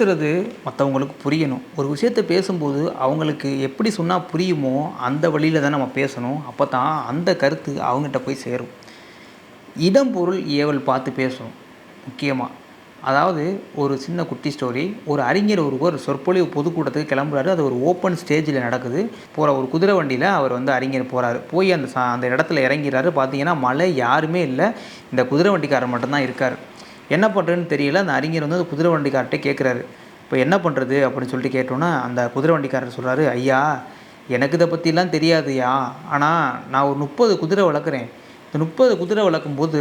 பேசுறது மற்றவங்களுக்கு புரியணும். ஒரு விஷயத்த பேசும்போது அவங்களுக்கு எப்படி சொன்னால் புரியுமோ அந்த வழியில் தான் நம்ம பேசணும். அப்போ தான் அந்த கருத்து அவங்ககிட்ட போய் சேரும். இடம் பொருள் ஏவல் பார்த்து பேசணும் முக்கியமாக அதாவது ஒரு சின்ன குட்டி ஸ்டோரி ஒரு அறிஞர் ஒரு சொற்பொழிவு பொதுக்கூட்டத்துக்கு கிளம்புறாரு. அது ஒரு ஓப்பன் ஸ்டேஜில் நடக்குது. போகிற ஒரு குதிரை வண்டியில் அவர் வந்து அறிஞர் போகிறாரு போய் அந்த சா அந்த இடத்துல இறங்கிறாரு. பார்த்தீங்கன்னா மழை யாருமே இல்லை. இந்த குதிரை வண்டிக்காரர் மட்டும்தான் இருக்கார். என்ன பண்ணுறதுன்னு தெரியல. அந்த அறிஞர் வந்து அந்த குதிரை வண்டிக்கார்ட்டே கேட்குறாரு இப்போ என்ன பண்ணுறது அப்படின்னு சொல்லிட்டு கேட்டோன்னா அந்த குதிரை வண்டிக்காரர் சொல்கிறாரு ஐயா எனக்கு இதை பற்றிலாம் தெரியாதுயா ஆனால் நான் ஒரு முப்பது குதிரை வளர்க்குறேன். இந்த முப்பது குதிரை வளர்க்கும் போது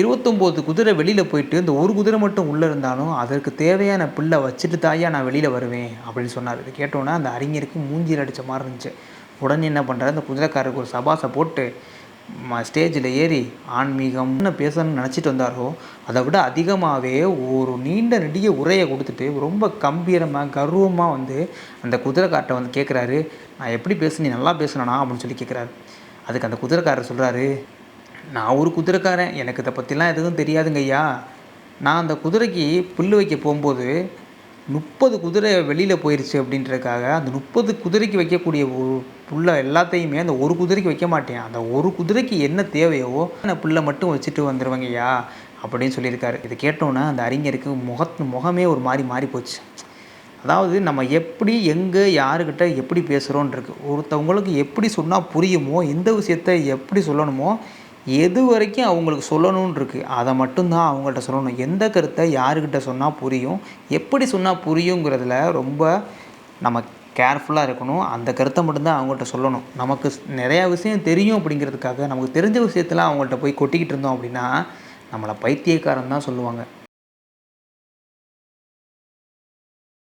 இருபத்தொம்போது குதிரை வெளியில் போயிட்டு இந்த ஒரு குதிரை மட்டும் உள்ளே இருந்தாலும் அதற்கு தேவையான பிள்ளை வச்சுட்டு தாயா நான் வெளியில் வருவேன் அப்படின்னு சொன்னார். இது கேட்டோன்னே அந்த அறிஞருக்கு மூஞ்சியில் அடித்த மாதிரி இருந்துச்சு. உடனே என்ன பண்ணுறாரு அந்த குதிரைக்காரருக்கு ஒரு சபாசை போட்டு ஸ்டேஜில் ஏறி ஆன்மீகம் பேசணும்னு நினச்சிட்டு வந்தாரோ அதை விட அதிகமாகவே ஒரு நீண்ட நெடிய உரையை கொடுத்துட்டு ரொம்ப கம்பீரமாக கர்வமாக வந்து அந்த குதிரைக்கார்ட்ட வந்து கேட்குறாரு நான் எப்படி பேசு நீ நல்லா பேசணும்னா அப்படின்னு சொல்லி கேட்குறாரு அதுக்கு அந்த குதிரைக்காரர் சொல்கிறாரு நான் ஒரு குதிரைக்காரன். எனக்கு இதை பற்றிலாம் எதுவும் தெரியாதுங்க ஐயா. நான் அந்த குதிரைக்கு புல் வைக்க போகும்போது முப்பது குதிரை வெளியில் போயிடுச்சு அப்படின்றதுக்காக அந்த முப்பது குதிரைக்கு வைக்கக்கூடிய ஒரு புல்லை எல்லாத்தையுமே அந்த ஒரு குதிரைக்கு வைக்க மாட்டேன். அந்த ஒரு குதிரைக்கு என்ன தேவையோ அந்த புல்லை மட்டும் வச்சுட்டு வந்துடுவேங்க ஐயா அப்படின்னு சொல்லியிருக்காரு. இது கேட்டோன்னே அந்த அறிஞருக்கு முகத்து முகமே ஒரு மாதிரி மாறி போச்சு. அதாவது நம்ம எப்படி எங்கே யாருக்கிட்ட எப்படி பேசுகிறோன்ருக்கு ஒருத்தவங்களுக்கு எப்படி சொன்னால் புரியுமோ எந்த விஷயத்த எப்படி சொல்லணுமோ எது வரைக்கும் அவங்களுக்கு சொல்லணும்னு இருக்குது அதை மட்டும்தான் அவங்கள்ட்ட சொல்லணும். எந்த கருத்தை யாருக்கிட்ட சொன்னால் புரியும் எப்படி சொன்னால் புரியுங்கிறதுல ரொம்ப நம்ம கேர்ஃபுல்லாக இருக்கணும். அந்த கருத்தை மட்டும்தான் அவங்கள்ட்ட சொல்லணும். நமக்கு நிறையா விஷயம் தெரியும் அப்படிங்கிறதுக்காக நமக்கு தெரிஞ்ச விஷயத்தில் அவங்கள்ட்ட போய் கொட்டிக்கிட்டு இருந்தோம் அப்படின்னா நம்மளை பைத்தியக்காரன் தான் சொல்லுவாங்க.